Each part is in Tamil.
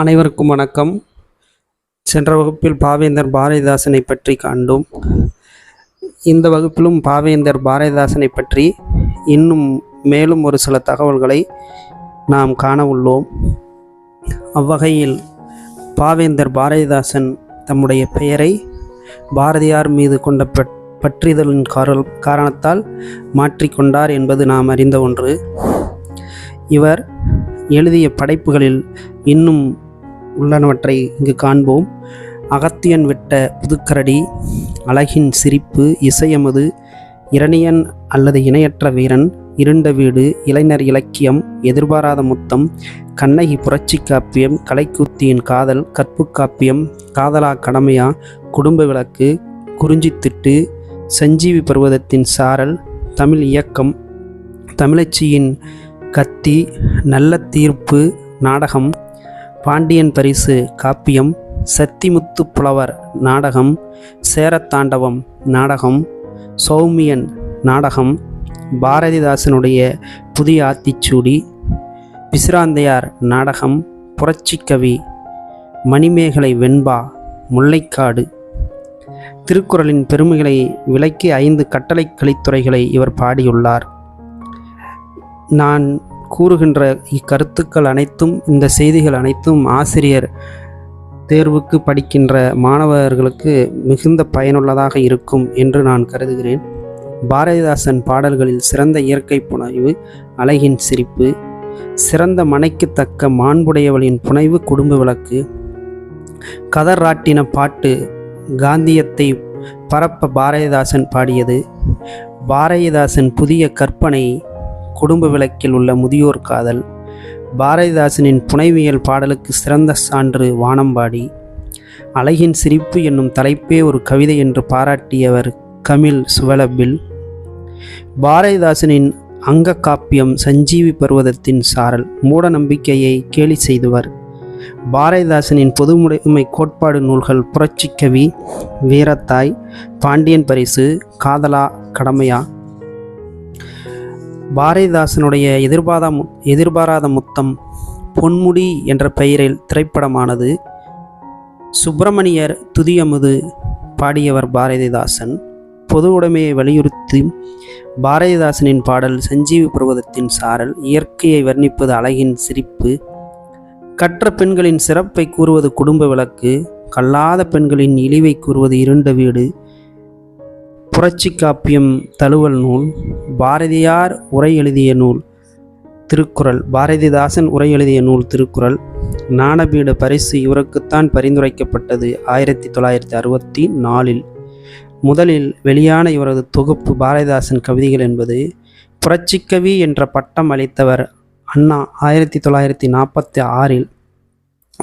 அனைவருக்கும் வணக்கம். சென்ற வகுப்பில் பாவேந்தர் பாரதிதாசனை பற்றி காண்டோம். இந்த வகுப்பிலும் பாவேந்தர் பாரதிதாசனை பற்றி இன்னும் மேலும் ஒரு சில தகவல்களை நாம் காண உள்ளோம். அவ்வகையில் பாவேந்தர் பாரதிதாசன் தம்முடைய பெயரை பாரதியார் மீது கொண்ட பற்றிதலின் கார- காரணத்தால் மாற்றிக்கொண்டார் என்பது நாம் அறிந்த ஒன்று. இவர் எழுதிய படைப்புகளில் இன்னும் உள்ளனவற்றை இங்கு காண்போம். அகத்தியன் விட்ட புதுக்கரடி அழகின் சிரிப்பு இசையமது இரணியன் அல்லது இணையற்ற வீரன் இருண்ட வீடு இளைஞர் இலக்கியம் எதிர்பாராத முத்தம் கண்ணகி புரட்சி காப்பியம் கலைக்கூத்தியின் காதல் கற்பு காப்பியம் காதலா கடமையா குடும்ப விளக்கு குறிஞ்சித்திட்டு சஞ்சீவி பர்வதத்தின் சாரல் தமிழ் இயக்கம் தமிழச்சியின் கத்தி நல்ல தீர்ப்பு நாடகம் பாண்டியன் பரிசு காப்பியம் சத்திமுத்து புலவர் நாடகம் சேரத்தாண்டவம் நாடகம் சௌமியன் நாடகம் பாரதிதாசனுடைய புதிய ஆத்திச்சூடி பிசிராந்தையார் நாடகம் புரட்சிக்கவி மணிமேகலை வெண்பா முல்லைக்காடு. திருக்குறளின் பெருமைகளை விளக்கி ஐந்து கட்டளை கலித்துறைகளை இவர் பாடியுள்ளார். நான் கூறுகின்ற இக்கருத்துக்கள் அனைத்தும் இந்த செய்திகள் அனைத்தும் ஆசிரியர் தேர்வுக்கு படிக்கின்ற மாணவர்களுக்கு மிகுந்த பயனுள்ளதாக இருக்கும் என்று நான் கருதுகிறேன். பாரதிதாசன் பாடல்களில் சிறந்த இயற்கை புனைவு அழகின் சிரிப்பு சிறந்த மனைக்கு தக்க மாண்புடையவளின் புனைவு குடும்ப விளக்கு கதராட்டின பாட்டு காந்தியத்தை பரப்ப பாரதிதாசன் பாடியது பாரதிதாசன் புதிய கற்பனை குடும்ப விளக்கில் உள்ள முதியோர் காதல். பாரதிதாசனின் புனைவியல் பாடலுக்கு சிறந்த சான்று வானம்பாடி. அழகின் சிரிப்பு என்னும் தலைப்பே ஒரு கவிதை என்று பாராட்டியவர் கமில் சுவலபில். பாரதிதாசனின் அங்க காப்பியம் சஞ்சீவி பர்வதத்தின் சாரல் மூட நம்பிக்கையை கேலி செய்தவர். பாரதிதாசனின் பொதுமுடைமை கோட்பாடு நூல்கள் புரட்சிக்கவி வீரத்தாய் பாண்டியன் பரிசு காதலா கடமையா பாரதிதாசனுடைய எதிர்பாரா மு- எதிர்பாராத முத்தம் பொன்முடி என்ற பெயரில் திரைப்படமானது சுப்பிரமணியர் துதியமுது பாடியவர் பாரதிதாசன். பொது உடைமையை வலியுறுத்தி பாரதிதாசனின் பாடல் சஞ்சீவி பருவதத்தின் சாரல் இயற்கையை வர்ணிப்பது அழகின் சிரிப்பு. கற்ற பெண்களின் சிறப்பை கூறுவது குடும்ப விளக்கு கல்லாத பெண்களின் இழிவை கூறுவது இருண்ட வீடு புரட்சி காப்பியம் தழுவல் நூல் பாரதியார் உரை எழுதிய நூல் திருக்குறள் பாரதிதாசன் உரை எழுதிய நூல் திருக்குறள் ஞானபீட பரிசு இவருக்குத்தான் பரிந்துரைக்கப்பட்டது ஆயிரத்தி தொள்ளாயிரத்தி அறுபத்தி நாலில். முதலில் வெளியான இவரது தொகுப்பு பாரதிதாசன் கவிதைகள் என்பது புரட்சிக்கவி என்ற பட்டம் அளித்தவர் அண்ணா ஆயிரத்தி தொள்ளாயிரத்தி நாற்பத்தி ஆறில்.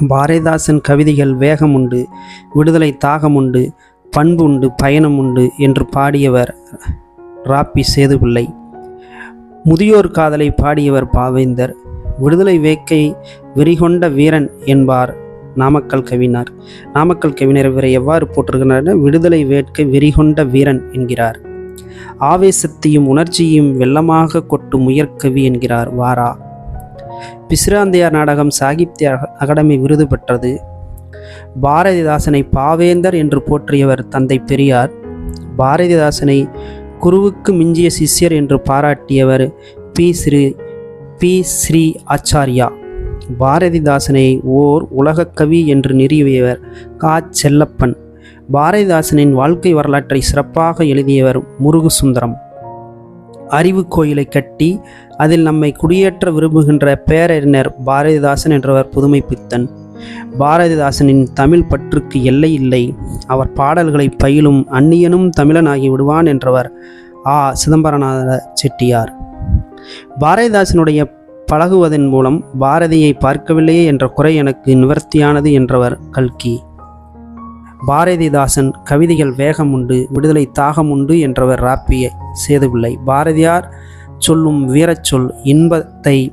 பாரதிதாசன் கவிதைகள் வேகம் உண்டு விடுதலை தாகம் உண்டு பண்பு உண்டு பயணம் உண்டு என்று பாடியவர் ராப்பி சேதுபிள்ளை. முதியோர் காதலை பாடியவர் பாவேந்தர். விடுதலை வேக்கை வெறிகொண்ட வீரன் என்பார் நாமக்கல் கவிஞர். நாமக்கல் கவிஞர் இவரை எவ்வாறு போட்டிருக்கிறார் விடுதலை வேட்கை வெறிகொண்ட வீரன் என்கிறார். ஆவேசத்தையும் உணர்ச்சியையும் வெள்ளமாக கொட்டும் உயர்கவி என்கிறார் வாரா. பிசிராந்தையார் நாடகம் சாகித்ய அகாடமி விருது பெற்றது. பாரதிதாசனை பாவேந்தர் என்று போற்றியவர் தந்தை பெரியார். பாரதிதாசனை குருவுக்கு மிஞ்சிய சிஷ்யர் என்று பாராட்டியவர் பி. ஸ்ரீ பி. ஸ்ரீ ஆச்சாரியா. பாரதிதாசனை ஓர் உலகக் கவி என்று நிறுவியவர் கா. செல்லப்பன். பாரதிதாசனின் வாழ்க்கை வரலாற்றை சிறப்பாக எழுதியவர் முருகு சுந்தரம் அறிவு கோயிலை கட்டி அதில் நம்மை குடியேற்ற விரும்புகின்ற பேரறிஞர் பாரதிதாசன் என்றவர் புதுமை பித்தன் பாரதிதாசனின் தமிழ் பற்றுக்கு எல்லை இல்லை. அவர் பாடல்களை பயிலும் அந்நியனும் தமிழனாகி விடுவான் என்றவர் ஆ. சிதம்பரநாத செட்டியார். பாரதிதாசனுடைய பழகுவதன் மூலம் பாரதியை பார்க்கவில்லையே என்ற குறை எனக்கு நிவர்த்தியானது என்றவர் கல்கி. பாரதிதாசன் கவிதைகள் வேகம் உண்டு விடுதலை தாகம் உண்டு என்றவர் ராப்பிய சேதுபிள்ளை பாரதியார் சொல்லும் வீரச்சொல் இன்பத்தை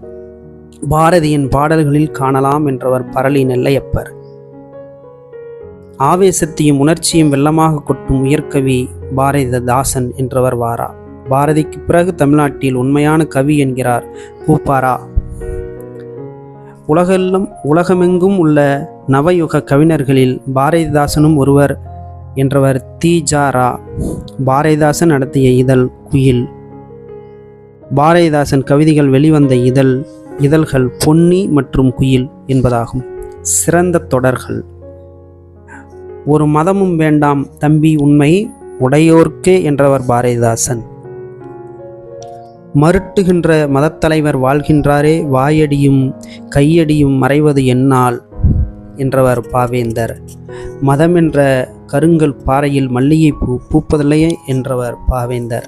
பாரதியின் பாடல்களில் காணலாம் என்றவர் பரளி நெல்லையப்பர். ஆவேசத்தையும் உணர்ச்சியும் வெள்ளமாக கொட்டும் உயர்கவி பாரதிதாசன் என்றவர் வாரா. பாரதிக்கு பிறகு தமிழ்நாட்டில் உண்மையான கவி என்கிறார் கூப்பாரா. உலகெல்லாம் உலகமெங்கும் உள்ள நவயுக கவிஞர்களில் பாரதிதாசனும் ஒருவர் என்றவர் தீஜாரா பாரதிதாசன் நடத்திய இதழ் குயில். பாரதிதாசன் கவிதைகள் வெளிவந்த இதழ் இதழ்கள் பொன்னி மற்றும் குயில் என்பதாகும். சிறந்த தொடர்கள். ஒரு மதமும் வேண்டாம் தம்பி உண்மை உடையோர்க்கே என்றவர் பாரதிதாசன். மருட்டுகின்ற மதத்தலைவர் வாழ்கின்றாரே வாயடியும் கையடியும் மறைவது என்னால் என்றவர் பாவேந்தர். மதம் என்ற கருங்கல் பாறையில் மல்லிகை பூ பூப்பதில்லையே என்றவர் பாவேந்தர்.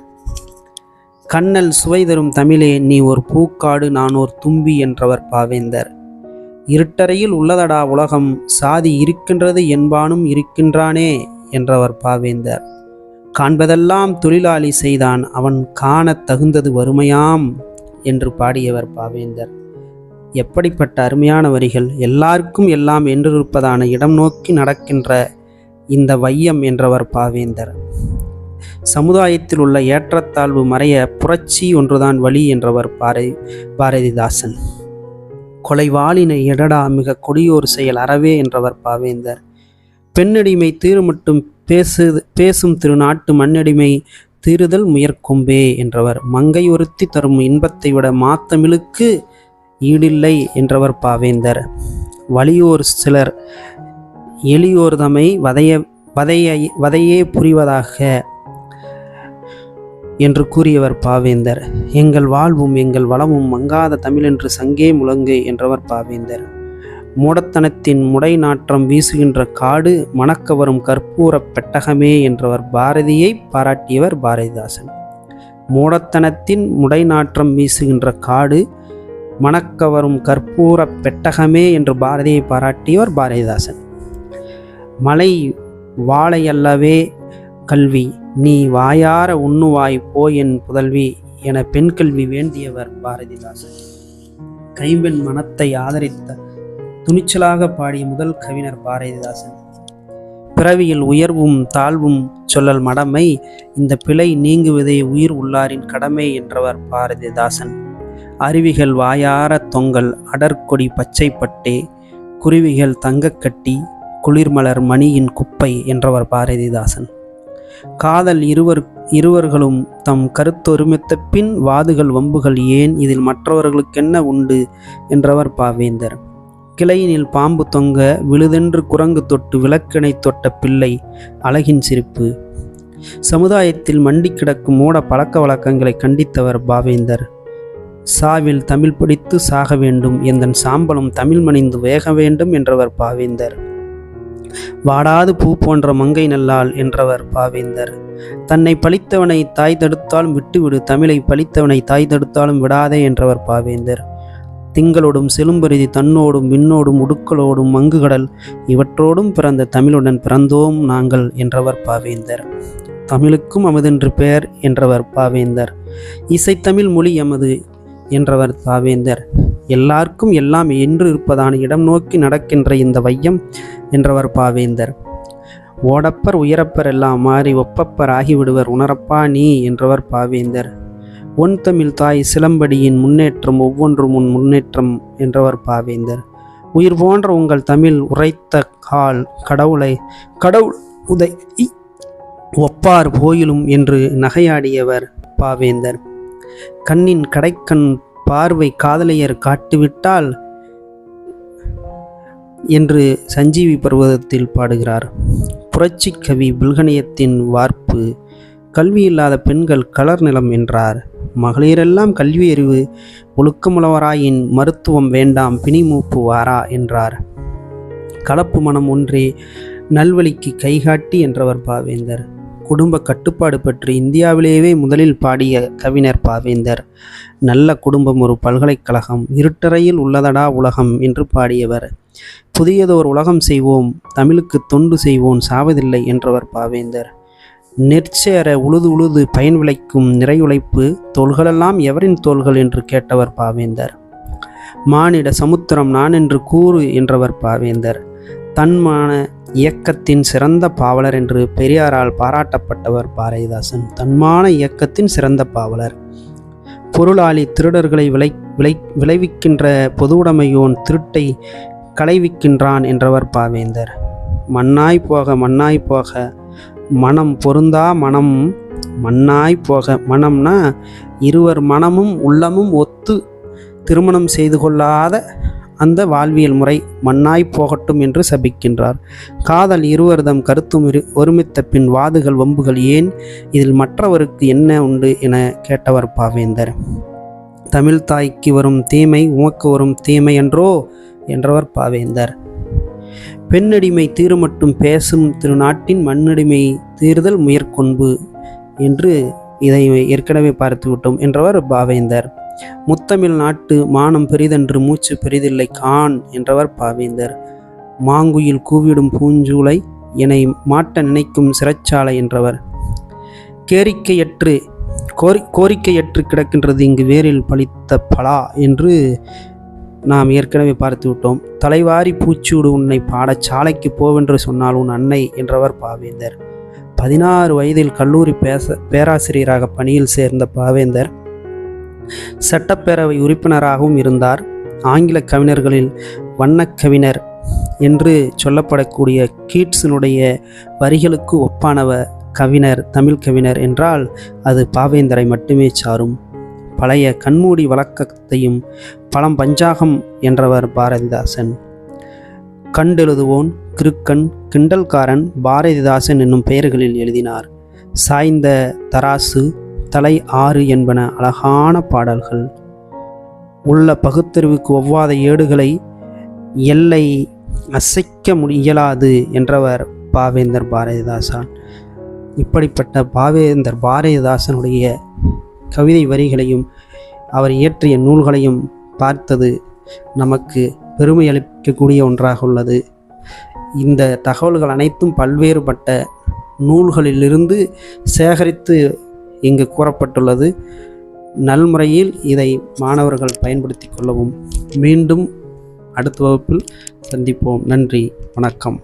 கண்ணல் சுவை தரும் தமிழே நீ ஒரு பூக்காடு நான் ஒரு தும்பி என்றவர் பாவேந்தர். இருட்டறையில் உள்ளதடா உலகம் சாதி இருக்கின்றது என்பானும் இருக்கின்றானே என்றவர் பாவேந்தர். காண்பதெல்லாம் தொழிலாளி செய்தான் அவன் காணத் தகுந்தது வறுமையாம் என்று பாடியவர் பாவேந்தர். எப்படிப்பட்ட அருமையான வரிகள் எல்லாருக்கும் எல்லாம் என்றிருப்பதான இடம் நோக்கி நடக்கின்ற இந்த வையம் என்றவர் பாவேந்தர். சமுதாயத்தில் உள்ள ஏற்றத்தாழ்வு மறைய புரட்சி ஒன்றுதான் வழி என்றவர் பாரதி பாரதிதாசன். கொலைவாளினை எடடா மிக கொடியோர் செயல் அறவே என்றவர் பாவேந்தர். பெண்ணடிமை தீரு மட்டும் பேசு பேசும் திருநாட்டு மண்ணடிமை தீருதல் முயற்கொம்பே என்றவர். மங்கை ஒருத்தி தரும் இன்பத்தை விட மாத்தமிழுக்கு ஈடில்லை என்றவர் பாவேந்தர். வலியோர் சிலர் எளியோர் தமை வதைய வதையே புரிவதாக என்று கூறியவர் பாவேந்தர். எங்கள் வாழ்வும் எங்கள் வளமும் மங்காத தமிழென்று சங்கே முழங்கு என்றவர் பாவேந்தர். மூடத்தனத்தின் முடை நாற்றம் வீசுகின்ற காடு மணக்க வரும் கற்பூரப் பெட்டகமே என்றவர் பாரதியை பாராட்டியவர் பாரதிதாசன். மூடத்தனத்தின் முடை நாற்றம் வீசுகின்ற காடு மணக்க வரும் கற்பூரப் பெட்டகமே என்று பாரதியை பாராட்டியவர் பாரதிதாசன். மலை வாழையல்லவே கல்வி நீ வாயார உண்ணுவாய் போ என் புதல்வி என பெண் கல்வி வேண்டியவர் பாரதிதாசன். கைம்பெண் மனத்தை ஆதரித்த துணிச்சலாக பாடிய முதல் கவிஞர் பாரதிதாசன். பிறவியில் உயர்வும் தாழ்வும் சொல்லல் மடமை இந்த பிழை நீங்குவதே உயிர் உள்ளாரின் கடமை என்றவர் பாரதிதாசன். அருவிகள் வாயார தொங்கல் அடர்கொடி பச்சைப்பட்டே குருவிகள் தங்கக்கட்டி குளிர்மலர் மணியின் குப்பை என்றவர் பாரதிதாசன். காதல் இருவர் இருவர்களும் தம் கருத்தொருமித்த பின் வாதுகள் வம்புகள் ஏன் இதில் மற்றவர்களுக்கென்ன உண்டு? என்றவர் பாவேந்தர். கிளையினில் பாம்பு தொங்க விழுதென்று குரங்கு தொட்டு விளக்கினை தொட்ட பிள்ளை அழகின் சிரிப்பு. சமுதாயத்தில் மண்டி கிடக்கும் மூட பழக்க வழக்கங்களை கண்டித்தவர் பாவேந்தர். சாவில் தமிழ் படித்து சாக வேண்டும் எந்தன் சாம்பலும் தமிழ் மணிந்து வேக வேண்டும் என்றவர் பாவேந்தர். வாடாது பூ போன்ற மங்கை நல்லாள் என்றவர் பாவேந்தர். தன்னை பழித்தவனை தாய் தடுத்தாலும் விட்டுவிடு தமிழை பழித்தவனை தாய் தடுத்தாலும் விடாதே என்றவர் பாவேந்தர். திங்களோடும் செலும்பருதி தன்னோடும் விண்ணோடும் உடுக்களோடும் மங்குகடல் இவற்றோடும் பிறந்த தமிழுடன் பிறந்தோம் நாங்கள் என்றவர் பாவேந்தர். தமிழுக்கும் அமுதென்று பெயர் என்றவர் பாவேந்தர். இசைத்தமிழ் மொழி எமது என்றவர் பாவேந்தர். எல்லாருக்கும் எல்லாம் என்று இருப்பதான இடம் நோக்கி நடக்கின்ற இந்த வையம் என்றவர் பாவேந்தர். ஓடப்பர் உயரப்பர் எல்லாம் மாறி ஒப்பப்பர் ஆகிவிடுவர் உணரப்பா நீ என்றவர் பாவேந்தர். ஒன் தமிழ் தாய் சிலம்படியின் முன்னேற்றம் ஒவ்வொன்றும் உன் முன்னேற்றம் என்றவர் பாவேந்தர். உயிர் போன்ற உங்கள் தமிழ் உரைத்த கால் கடவுளை கடவுள் உதை ஒப்பார் போயிலும் என்று நகையாடியவர் பாவேந்தர். கண்ணின் கடைக்கண் பார்வை காதலையர் காட்டுவிட்டால் என்று சஞ்சீவி பர்வதத்தில் பாடுகிறார். புரட்சி கவி புல்கணியத்தின் வார்ப்பு கல்வி இல்லாத பெண்கள் கலர் நிலம் என்றார். மகளிரெல்லாம் கல்வி அறிவு ஒழுக்கமுளவராயின் மருத்துவம் வேண்டாம் பிணிமூப்பு வாரா என்றார். கலப்பு மனம் ஒன்றே நல்வழிக்கு கைகாட்டி என்றவர் பாவேந்தர். குடும்ப கட்டுப்பாடு பற்றி இந்தியாவிலேயே முதலில் பாடிய கவிஞர் பாவேந்தர் நல்ல குடும்பம் ஒரு பல்கலைக்கழகம் இருட்டறையில் உள்ளதடா உலகம் என்று பாடியவர். புதியதோர் உலகம் செய்வோம் தமிழுக்கு தொண்டு செய்வோம் சாவதில்லை என்றவர் பாவேந்தர். நெற்சேர உழுது உழுது பயன் விளைக்கும் நிறையுழைப்பு தோள்களெல்லாம் எவரின் தோள்கள் என்று கேட்டவர் பாவேந்தர். மானிட சமுத்திரம் நான் என்று கூறு என்றவர் பாவேந்தர். தன்மான இயக்கத்தின் சிறந்த பாவலர் என்று பெரியாரால் பாராட்டப்பட்டவர் பாரதிதாசன். தன்மான இயக்கத்தின் சிறந்த பாவலர். பொருளாளி திருடர்களை விளை விளை விளைவிக்கின்ற பொதுவுடைமையோன் திருட்டை களைவிக்கின்றான் என்றவர் பாவேந்தர். மண்ணாய் போக மண்ணாய் போக மனம் பொருந்தா மனம் மண்ணாய் போக மனம்னா இருவர் மனமும் உள்ளமும் ஒத்து திருமணம் செய்து கொள்ளாத அந்த வாழ்வியல் முறை மண்ணாய் போகட்டும் என்று சபிக்கின்றார். காதல் இருவர்தம் கருத்தும் ஒருமித்த பின் வாதுகள் வம்புகள் ஏன்? இதில் மற்றவருக்கு என்ன உண்டு என கேட்டவர் பாவேந்தர். தமிழ் தாய்க்கு வரும் தீமை உமக்கு வரும் தீமை என்றோ? என்றவர் பாவேந்தர். பெண்ணடிமை தீருமட்டும் பேசும் திருநாட்டின் மண்ணடிமை தீர்தல் முயற்கொன்பு என்று இதை ஏற்கனவே பார்த்துவிட்டோம் என்றவர் பாவேந்தர். முத்தமிழ் நாட்டு மானம் பெரிதென்று மூச்சு பெரிதில்லை கான் என்றவர் பாவேந்தர். மாங்குயில் கூவிடும் பூஞ்சூளை என்னை மாட்ட நினைக்கும் சிறைச்சாலை என்றவர். கேரிக்கையற்று கோரி கோரிக்கையற்று கிடக்கின்றது இங்கு வேரில் பலித்த பலா என்று நாம் ஏற்கனவே பார்த்து விட்டோம். தலைவாரி பூச்சூடு உன்னை பாடசாலைக்கு போவென்று சொன்னால் உன் அன்னை என்றவர் பாவேந்தர். பதினாறு வயதில் கல்லூரி பேச பேராசிரியராக பணியில் சேர்ந்த பாவேந்தர். சட்டப்பேரவை உறுப்பினராகவும் இருந்தார். ஆங்கில கவிஞர்களில் வண்ணக்கவிஞர் என்று சொல்லப்படக்கூடிய கீட்ஸினுடைய வரிகளுக்கு ஒப்பானவ கவிஞர் தமிழ் கவிஞர் என்றால் அது பாவேந்தரை மட்டுமே சாரும். பழைய கண்மூடி வழக்கத்தையும் பழம் பஞ்சாகம் என்றவர் பாரதிதாசன். கண்டெழுதுவோன் கிருக்கன் கிண்டல்காரன் பாரதிதாசன் என்னும் பெயர்களில் எழுதினார். சாய்ந்த தராசு தலை ஆறு என்பன அழகான பாடல்கள். உள்ள பகுத்தறிவுக்கு ஒவ்வாத ஏடுகளை எல்லை அசைக்க முடியலாது என்றவர் பாவேந்தர் பாரதிதாசன். இப்படிப்பட்ட பாவேந்தர் பாரதிதாசனுடைய கவிதை வரிகளையும் அவர் இயற்றிய நூல்களையும் பார்த்தது நமக்கு பெருமை அளிக்கக்கூடிய ஒன்றாக உள்ளது. இந்த தகவல்கள் அனைத்தும் பல்வேறுபட்ட நூல்களிலிருந்து சேகரித்து இங்கு கூறப்பட்டுள்ளது. நல்முறையில் இதை மாணவர்கள் பயன்படுத்தி கொள்ளவும். மீண்டும் அடுத்த வகுப்பில் சந்திப்போம். நன்றி. வணக்கம்.